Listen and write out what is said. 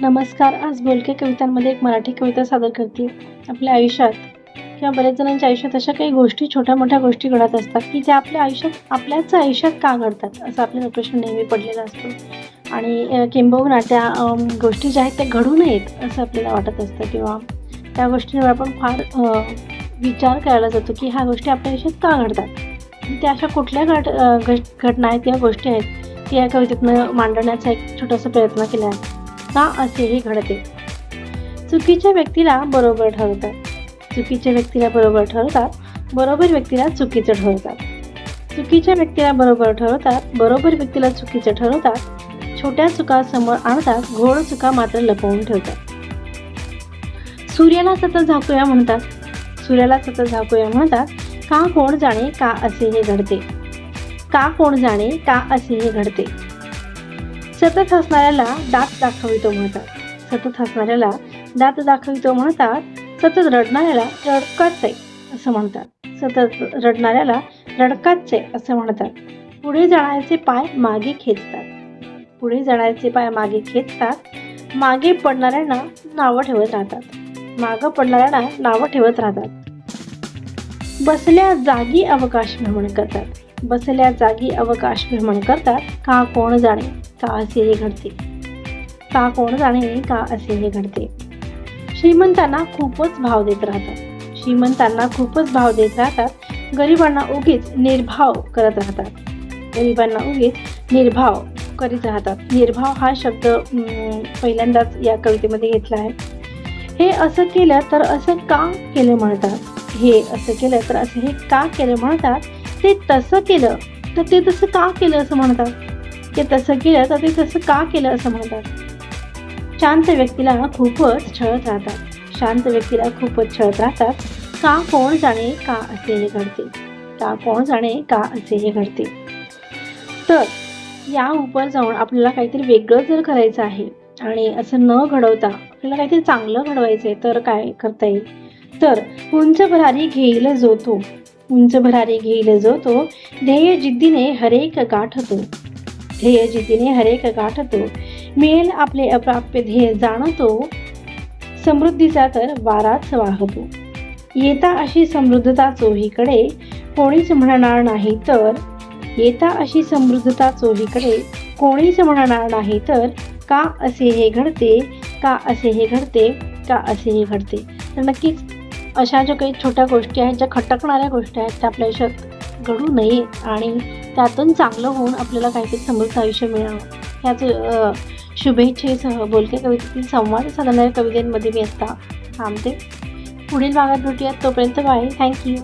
नमस्कार आज बोलके कवितांमध्ये एक मराठी कविता सादर करते. आपल्या आयुष्यात किंवा बऱ्याच जणांच्या आयुष्यात अशा काही गोष्टी छोट्या मोठ्या गोष्टी घडत असतात की ज्या आपल्या आयुष्यात आपल्याच आयुष्यात का घडतात? असा आपल्याला प्रश्न नेहमी पडलेला असतो. आणि किंबहुना त्या गोष्टी ज्या आहेत त्या घडू नयेत असं आपल्याला वाटत असतं किंवा त्या गोष्टींवर आपण फार विचार करायला जातो की ह्या गोष्टी आपल्या आयुष्यात का घडतात? त्या अशा कुठल्या घट घट- घटना आहेत किंवा गोष्टी आहेत की या कवितेतनं मांडण्याचा एक छोटासा प्रयत्न केला आहे? का असेही घडते? चुकीच्या व्यक्तीला बरोबर ठरवतात. चुकीच्या व्यक्तीला बरोबर ठरवतात बरोबर व्यक्तीला चुकीचं ठरवतात. चुकीच्या व्यक्तीला बरोबर ठरवतात बरोबर व्यक्तीला चुकीचं ठरवतात छोट्या चुका समोर आणतात घोड चुका मात्र लपवून ठेवतात. सूर्याला सतत झाकूया म्हणतात. सूर्याला सतत झाकूया म्हणतात का कोण जाणे का असे हे घडते? का कोण जाणे का असे हे घडते? सतत हसणाऱ्याला दात दाखवितो म्हणतात. सतत हसणाऱ्याला दात दाखवितो म्हणतात सतत रडणाऱ्याला रडकाच आहे असं म्हणतात. सतत रडणाऱ्याला रडकाच आहे असं म्हणतात. पुढे जाण्याचे पाय मागे खेचतात. पुढे जाण्याचे पाय मागे खेचतात मागे पडणाऱ्यांना नावं ठेवत राहतात. मागं पडणाऱ्यांना नावं ठेवत राहतात. बसल्या जागी अवकाश भ्रमण करतात. बसल्या जागी अवकाश भ्रमण करतात का कोण जाणे का असे हे घडते? का कोण जाणे का असे हे घडते? श्रीमंतांना खूपच भाव देत राहतात. श्रीमंतांना खूपच भाव देत राहतात. गरिबांना उगीच निर्भाव करत राहतात. गरिबांना उगीच निर्भाव करीत राहतात. निर्भाव हा शब्द पहिल्यांदाच या कवितेमध्ये घेतला आहे. हे असं केलं तर असं का केलं म्हणतात? हे असं केलं तर असं हे का केलं म्हणतात? ते तसं केलं तर ते तसं का केलं असं म्हणतात? ते तसं केलं तर ते तसं का केलं असं म्हणतात? शांत व्यक्तीला खूपच छळत राहतात. शांत व्यक्तीला खूपच छळत राहतात. का कोण जाणे का असे हे घडते? का कोण जाणे का असे हे घडते? तर या उपर जाऊन आपल्याला काहीतरी वेगळं जर करायचं आहे आणि असं न घडवता आपल्याला काहीतरी चांगलं घडवायचं आहे तर काय करता येईल? तर उंच भरारी घेईल जो तो. उंच भरारी घेईल जो तो. ध्येय जिद्दीने हरेक गाठतो. ध्येय जिद्दीने हरेक गाठतो. मिळेल आपले अप्राप्य ध्येय जाणतो. समृद्धीचा तर वाराच वाहतो. येता अशी समृद्धता चोहीकडे. कोणीच म्हणणार नाही तर. येता अशी समृद्धता चोहीकडे. कोणीच म्हणणार नाही तर. का असे हे घडते? का असे हे घडते? का असे हे घडते? तर नक्कीच अशा ज्या काही छोट्या गोष्टी आहेत ज्या खटकणाऱ्या गोष्टी आहेत त्या आपल्या आयुष्यात घडू नये आणि त्यातून चांगलं होऊन आपल्याला काहीतरी समृद्ध आयुष्य मिळावं. ह्याच शुभेच्छेसह बोलके कवितेतील संवाद साधणाऱ्या कवितेमध्ये मी आत्ता थांबते. पुढील भागात भेटूयात. तोपर्यंत बाय थँक्यू